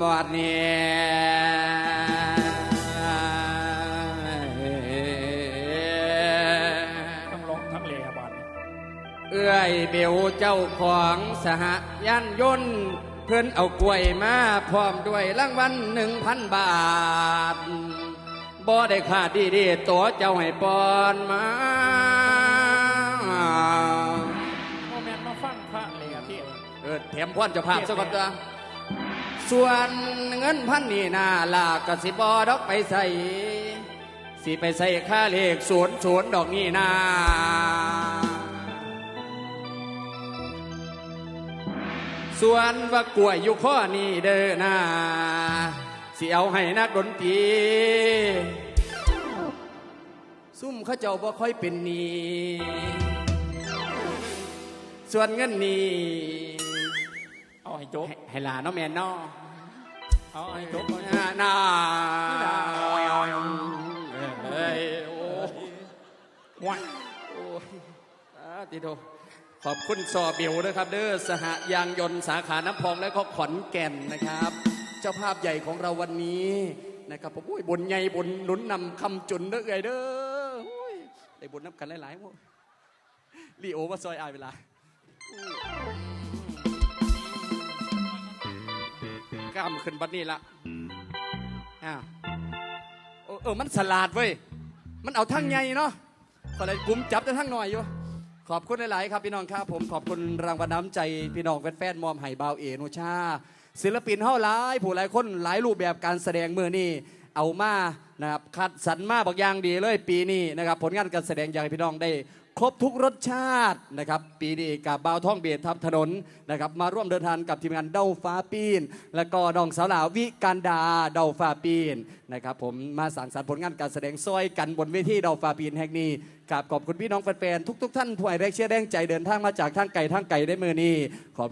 บอดนี้ทั้งลงทั้งเลบาดนี้เอื้อยเบลเจ้าของสหยันยนต์เพื่อนเอากล้วยมาพร้อมด้วยรางวัลหนึ่งพันบาทบ่ได้ขาดดีดีๆตัวเจ้าให้ปอนมาโมเมนต์มาฟังพระเลเที่ยวเออแถมพ่อนเจะภาพซะก่อนจ้ะ ส่วนเงินพันนี่นาลากกสิบอดอกไปใส่สิไปใส่ค่าเลขศูนย์ศูนย์ดอกนี่นาส่วนว่ากล้วยอยู่ข้อนี่เด้อนาสิเอาให้นักดนตรีซุ่มเขาเจ้าบ่ค่อยเป็นนีส่วนเงินนี่ ให้จบให้ให้หลานเนาะแม่นเนาะเอาให้จบน่าน่าเอ้ยโอ้ว้ายโอ้ยอ่าติโทขอบคุณซอเบลด้วยครับ เด้อสหยางยนต์สาขาน้ำพองและก็ขอนแก่นนะครับ เจ้าภาพใหญ่ของเราวันนี้นะครับผมอุ้ยบุญใหญ่บุญหนุนนำคำจุนเด้อเอ้ยเด้ออุ้ยได้บุญนับกันหลายๆหมดลีโอมาซอยอายเวลา กล้ามขึ้นบัดนี้ละอ้าวเออมันสลาดเว้ย มันเอาทั้งใหญ่เนาะขอเลยกลุ่มจับได้ทั้งหน่อยอยู่ขอบคุณหลาย ๆ ครับพี่น้องครับ ผมขอบคุณรางวัลน้ำใจพี่น้องแฟนๆมอมไห่บาวเอโนชา ศิลปินเฮาหลาย ผู้หลายคนหลายรูปแบบการแสดงมือนี่ เอามานะครับคัดสรรมาบอกอย่างดีเลยปีนี้นะครับผลงานการแสดงอย่างพี่น้องได้ครบทุกรสชาตินะครับปีนี้กับบ่าวท่องเบียดทับถนนนะครับมาร่วมเดินทางกับทีมงานเด้าฟ้าปีน และก็ดองสาวหลาววิการดาเด้าฟ้าปีนนะครับผมมาสั่งสรรค์ผลงานการแสดงซอยกันบนเวทีเด้าฟ้าปีนแห่งนี้กับขอบคุณพี่น้องแฟนๆทุก ๆ ท่านผู้ให้แรงเชียร์แรงใจเดินทางมาจากทางไกลทางไกลได้มือนี้ขอบ